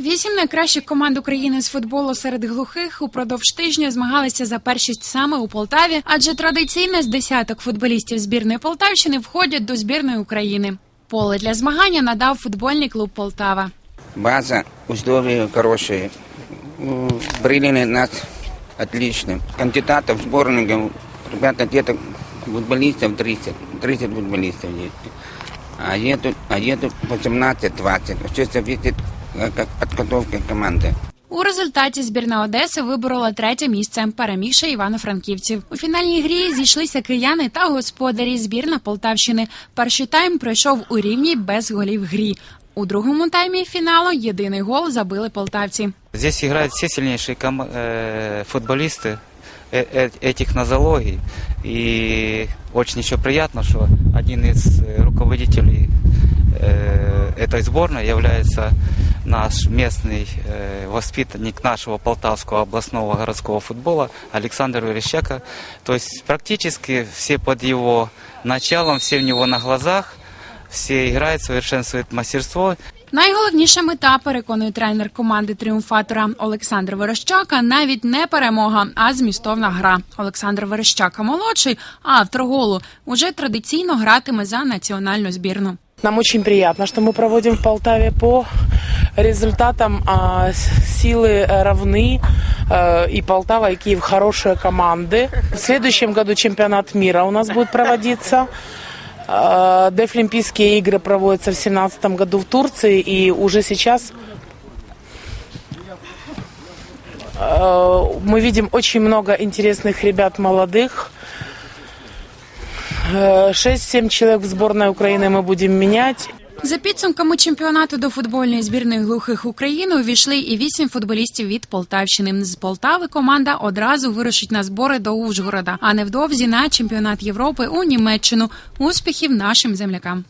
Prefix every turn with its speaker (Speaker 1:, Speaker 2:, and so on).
Speaker 1: Вісім найкращих команд України з футболу серед глухих упродовж тижня змагалися за першість саме у Полтаві, адже традиційно з десяток футболістів збірної Полтавщини входять до збірної України. Поле для змагання надав футбольний клуб Полтава.
Speaker 2: База, условия хорошие. М, Приняли нас отлично. Кандидатов в сборную, ребята, где-то футболистов 30, 30 футболистов есть. А едут, а едут 18-20. Все зависит э, как от подготовки команды.
Speaker 1: У результаті збірна Одеси виборола третє місце, перемігши івано-франківців. У фінальній грі зійшлися кияни та господарі збірна Полтавщини. Перший тайм пройшов у рівні без голів грі. У другому таймі фіналу єдиний гол забили полтавці.
Speaker 3: Здесь играют все сильнейшие ком- э, футболисты э- э- этих нозологий. И очень еще приятно, что один из э, руководителей э, этой сборной является наш местный э, воспитанник нашего Полтавского областного городского футбола Александр Верещака. То есть практически все под его началом, все в него на глазах, все играют, совершенствуют мастерство.
Speaker 1: Найголовніша мета, переконує тренер команди тріумфатора Олександр Верещака, навіть не перемога, а змістовна гра. Олександр Верещака молодший, автор голу, уже традиційно гратиме за національну збірну.
Speaker 4: Нам очень приятно, что мы проводим в Полтаве по результатам а, силы э, равны. э, И Полтава, и Киев хорошие команды. В следующем году чемпионат мира у нас будет проводиться. Э, Дефлимпийские игры проводятся в 2017 году в Турции. И уже сейчас мы видим очень много интересных ребят молодых. Э, 6-7 человек в сборной Украины мы будем менять.
Speaker 1: За підсумками чемпіонату до футбольної збірної глухих України увійшли і вісім футболістів від Полтавщини. З Полтави команда одразу вирушить на збори до Ужгорода, а невдовзі на чемпіонат Європи у Німеччину. Успіхів нашим землякам.